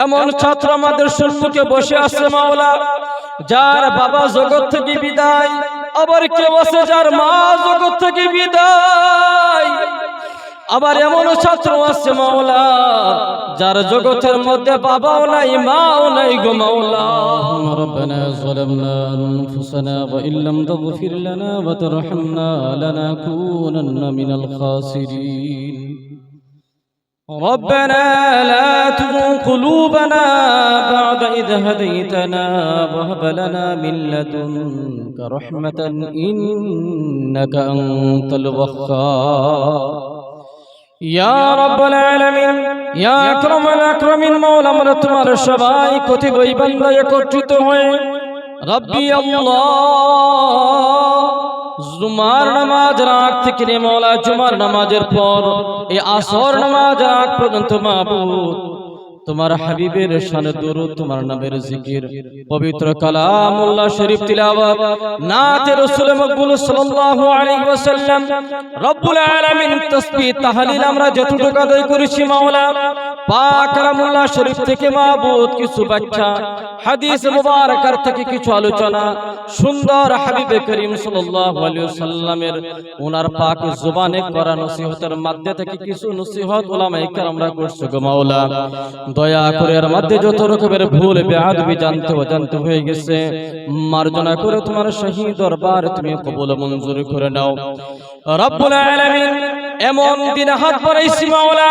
এমন ছাত্র আমাদের সম্মুখে বসে আছে মাওলা যার বাবা জগৎ থেকে বিদায় আবার কেউ আছে যার মা জগৎ থেকে বিদায় আবার এমন ছাত্র আছে মাওলা যার জগতের মধ্যে বাবাও নাই মাও নাই গো মাওলা اللهم ربنا ظلمنا أنفسنا وإن لم تغفر لنا وترحمنا لنكونن من الخاسرين ربنا لا تزغ قلوبنا بعد إذ هديتنا وهب لنا من لدنك رحمة إنك أنت الوهاب ইয়া রব্বাল আলামিন ইয়া আকরামাল আকরামিন মাওলা আমরা তোমার সবাই কতিপয় বান্দা একত্রিত হয়ে রব্বি আল্লাহ জুমার নামাজ রাত থেকে রে মাওলা জুমার নামাজের পর এই আসর নামাজ রাত পর্যন্ত মাহবুব তোমার হাবিবের শানে দরুদ, তোমার নামের জিকির, পবিত্র কালামুল্লাহ শরীফ তিলাওয়াত, নাতে রাসূল মকবুল সাল্লাল্লাহু আলাইহি ওয়াসাল্লাম, রব্বুল আলামিন তাসবিহ তাহলিল আমরা যতটুকু আদায় করেছি মাওলা পাক শরীফ থেকে মাহবুব কিছু বাচ্চা, হাদিস মুবারকার থেকে কিছু আলোচনা, সুন্দর হাবিবে করিম সাল্লাল্লাহু আলাইহি ওয়াসাল্লামের ওনার পাক জবানে করা নসিহতের মধ্যে থেকে কিছু নসিহত উলামায়ে কেরামরা করছে গো মাওলা। দয়া করে এর মধ্যে যত রকমের ভুল বেআদবি জানতে অজান্তে হয়ে গেছে, মার্জনা করে তোমার শাহী দরবার তুমি কবুল মঞ্জুর করে নাও। রব্বুল আলামিন এমন দিন হাত বাড়াইছি মাওলা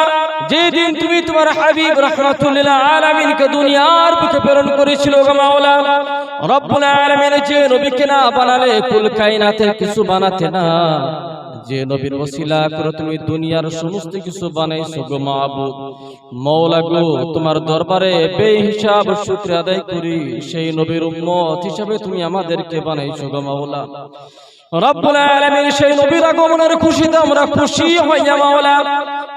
যে দিন তুমি তোমার হাবিব রাহমাতুল্লিল আলামিনকে দুনিয়ার বুকে প্রেরণ করেছিল মাওলা, রব্বুল আলামিন যে নবীকে না বানালে কুল কায়নাতে কিছু বানাতে না। যে নবীর ওসিলা করে তুমি দুনিয়ার সমস্ত কিছু বানাইছো গো মাহবুব। মৌলা গো, তোমার দরবারে বেহিসাব শুকর আদায় করি, সেই নবীর উম্মত হিসাবে তুমি আমাদেরকে বানাইছো গো মাওলা। রব্বুল আলামিন সেই নবীর আগমনের খুশিতে আমরা খুশি হইয়া মাওলা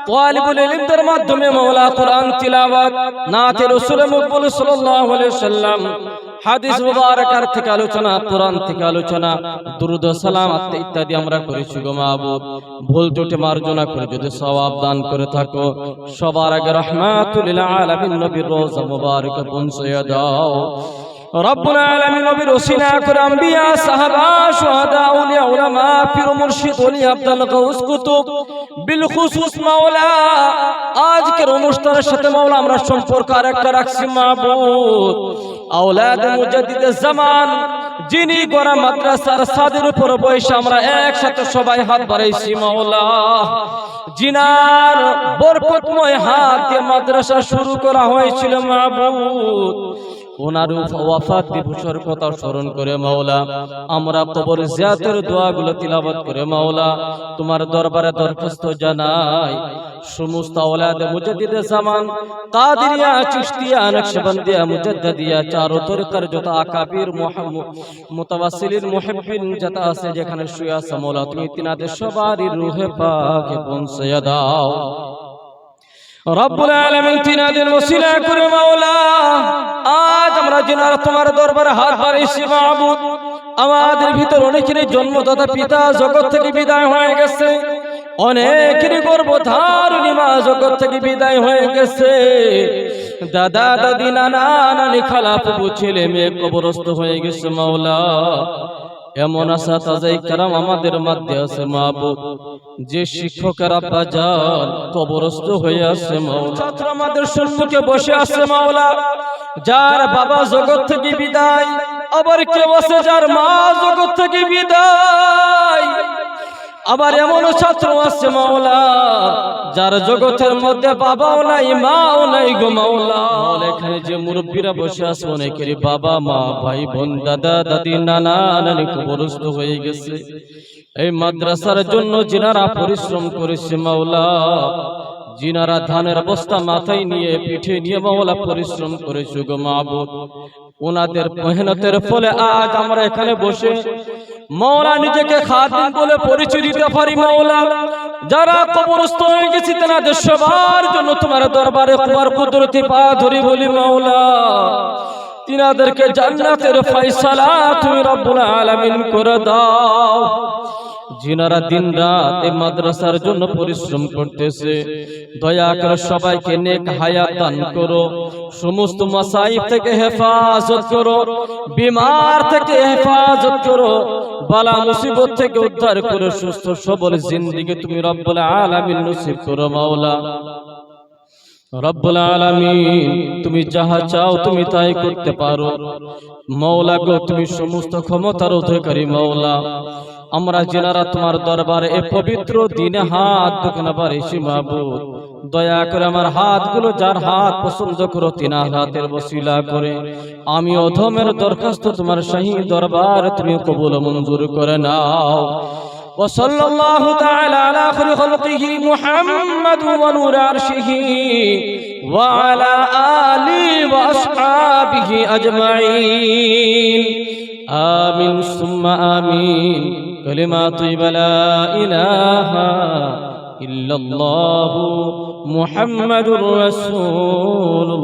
তালিবুল ইলমদের মাধ্যমে মাওলা কোরআন তিলাওয়াত, নাতে রাসূল মুকবুল সাল্লাল্লাহু আলাইহি সাল্লাম, হাদিস মুবারকার থেকে আলোচনা, কোরআন থেকে আলোচনা, দুরুদ সালাম ইত্যাদি আমরা করেছি গো মাহবুব। ভুল ত্রুটি মার্জনা করে যদি সওয়াব দান করে থাকো, সবার আগে রহমাতুল লিল আলামিন নবীর রোজা মুবারক পৌঁছে দাও। রব্বুল আলামিন নবীর ওসিলা করে আম্বিয়া, সাহাবা, শুহাদা আউলিয়া উলামা, পীর মুর্শিদ, ওলি, আব্দুল গাউস কুতুব বিল খুসুস মাওলা। আজকের অনুষ্ঠানের সাথে মাওলা আমরা সম্পর্ক আরেকটা রাখছি মাহবুব। আওলাদ মুজাদ্দিদ জামান, যিনি গড়া মাদ্রাসার সাদের উপর বসে আমরা একসাথে সবাই হাত বাড়াইছি মাওলা। জিনার বরকতময় হাত মাদ্রাসা শুরু করা হয়েছিল মাহবুব। ওনার ওয়াফাত দিবসের কথা স্মরণ করে মাওলা। আমরা কবর জিয়াতের দোয়াগুলো তিলাবত করে মাওলা। তোমার দরবারে দরখাস্ত জানাই। সমস্ত আওলাদে মুজাদ্দিদে জামান। কাদিরিয়া চিশতিয়া নকশবন্দিয়া মুজাদ্দিদিয়া চারো তরিকার যত আকাবির মুতাওয়াসসিলিন মুহিব্বিন যত আছে যেখানে শুয়ে আছে মাওলা। তুমি তিনাদের সবারই রুহে পাকে পৌঁছে দাও। রব্বুল আলামিন তিনাদের ওসিলা করে মাওলা। আজ আমরা জিনার তোমার দরবারে হাত বাড়াইছি মাহবুব। আমাদের ভিতর অনেকেরই জন্মদাতা পিতা জগৎ থেকে বিদায় হয়ে গেছে। অনেকেরই গর্ভধারণী মা জগৎ থেকে বিদায় হয়ে গেছে। দাদা, দাদি, নানা, নানি খালা ফুবু ছেলে, মেয়ে কবরস্থ হয়ে গেছে মাওলা। এমন আশা তাজাই কারাম আমাদের মধ্যে আছে মাহবুব। যে শিক্ষকের যান কবরস্থ হয়ে আছে মাওলা। ছাত্র আমাদের সম্মুখে বসে আছে মাওলা। যার বাবা জগৎ থেকে বিদায়, আবার কেউ আছে যার মা জগৎ থেকে বিদায়। আবার এমন ছাত্র আছে মাওলা যার জগতের মধ্যে বাবাও নাই মাও নাই গো মাওলা। এখানে যে মুরব্বীরা বসে আছে অনেকের বাবা মা ভাই বোন দাদা দাদি নানা নানি কবরস্থ হয়ে গেছে। এই মাদ্রাসার জন্য যিনারা পরিশ্রম করেছে মাওলা যিনারা ধানের বস্তা মাথায় নিয়ে পিঠে নিয়ে মাওলা পরিশ্রম করেছে গো মাহবুব ওনাদের মেহনতের ফলে আজ আমরা এখানে বসে মৌলা নিজেকে খাদিম বলে পরিচয় দিতে পারি মৌলা। যারা কবরস্থ হয়ে গেছে তেনাদের সবার জন্য তোমার দরবারে তোমার কুদরতি পা ধরি বলি মৌলা। তিনাদেরকে জান্নাতের ফয়সালা তুমি রব্বুল আলামিন করে দাও। যিনারা দিন রাত এই মাদ্রাসার জন্য পরিশ্রম করতেছে দয়া করে সবাইকে নেক হায়াত দান করো। সমস্ত মাসাইব থেকে হেফাজত করো। বিমার থেকে হেফাজত করো। বালা মুসিবত থেকে উদ্ধার করে সুস্থ সবল জিন্দিগি তুমি রব্বুল আলামিন নসিব করো, মাওলা। রব্বুল আলামিন, তুমি যাহা চাও তুমি তাই করতে পারো। মৌলা গো, তুমি সমস্ত ক্ষমতার অধিকারী মৌলা আমরা জেনারা তোমার দরবারে এ পবিত্র দিনে হাত দুখানা পারিছি মাবুদ দয়া করে আমার হাতগুলো যার হাত পছন্দ করো তিনার হাতের বসিলা করে আমি অধমের দরখাস্ত তোমার শাহী দরবার তুমি কবুল মঞ্জুর করে নাও وصلى الله تعالى على خير خلقه محمد ونور عرشه وعلى آله وأصحابه أجمعين آمين ثم آمين كلمات لا إله إلا الله محمد رسول